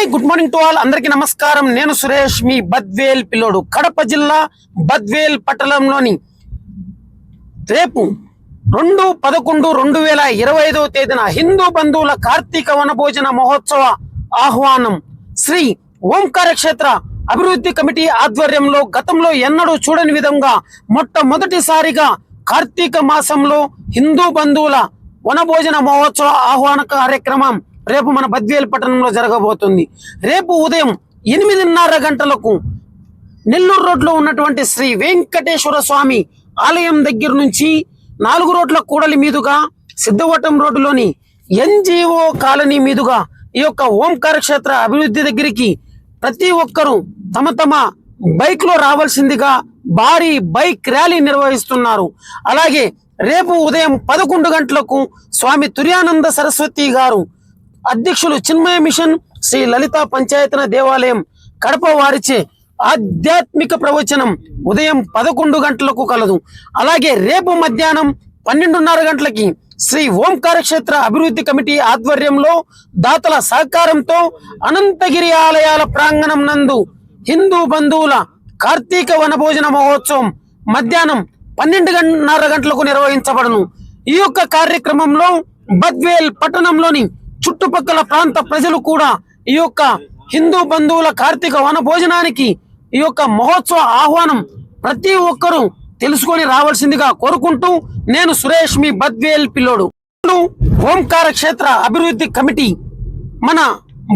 Hi good morning to all. అందరికీ నమస్కారం. నేను సురేష్ మీ బద్వేల్ పిల్లోడు. కడప జిల్లా బద్వేల్ పట్టణంలోని రేపు రెండు పదకొండు రెండు వేల ఇరవై ఐదవ తేదీన హిందూ బంధువుల కార్తీక వనభోజన మహోత్సవ ఆహ్వానం శ్రీ ఓంకారక్షేత్ర అభివృద్ధి కమిటీ ఆధ్వర్యంలో గతంలో ఎన్నడూ చూడని విధంగా మొట్టమొదటిసారిగా కార్తీక మాసంలో హిందూ బంధువుల వనభోజన మహోత్సవ ఆహ్వాన కార్యక్రమం రేపు మన బద్వేల్ పట్టణంలో జరగబోతుంది. రేపు ఉదయం ఎనిమిదిన్నర గంటలకు నెల్లూరు రోడ్లో ఉన్నటువంటి శ్రీ వెంకటేశ్వర స్వామి ఆలయం దగ్గర నుంచి నాలుగు రోడ్ల కూడలి మీదుగా సిద్ధవటం రోడ్డులోని ఎన్జిఓ కాలనీ మీదుగా ఈ యొక్క ఓంకార క్షేత్ర అభివృద్ధి దగ్గరికి ప్రతి ఒక్కరూ తమ తమ బైక్లో రావాల్సిందిగా భారీ బైక్ ర్యాలీ నిర్వహిస్తున్నారు. అలాగే రేపు ఉదయం పదకొండు గంటలకు స్వామి తుర్యానంద సరస్వతి గారు అధ్యక్షులు చిన్మయ మిషన్ శ్రీ లలిత పంచాయతన దేవాలయం కడప వారిచే ఆధ్యాత్మిక ప్రవచనం ఉదయం పదకొండు గంటలకు కలదు. అలాగే రేపు మధ్యాహ్నం పన్నెండున్నర గంటలకి శ్రీ ఓంకారక్షేత్ర అభివృద్ధి కమిటీ ఆధ్వర్యంలో దాతల సహకారంతో అనంతగిరి ఆలయాల ప్రాంగణం నందు హిందూ బంధువుల కార్తీక వనభోజన మహోత్సవం మధ్యాహ్నం పన్నెండున్నర గంటలకు నిర్వహించబడును. ఈ యొక్క కార్యక్రమంలో బద్వేల్ పట్టణంలోని చుట్టుపక్కల ప్రాంత ప్రజలు కూడా ఈ యొక్క హిందూ బంధువుల కార్తీక వన భోజనానికి ఈ యొక్క మహోత్సవ ఆహ్వానం ప్రతి ఒక్కరూ తెలుసుకొని రావాల్సిందిగా కోరుకుంటూ నేను సురేష్ మీ బద్వేల్ పిల్లోడు. ఓంకార క్షేత్ర అభివృద్ధి కమిటీ మన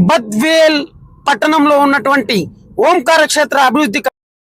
బద్వేల్ పట్టణంలో ఉన్నటువంటి ఓంకార క్షేత్ర అభివృద్ధి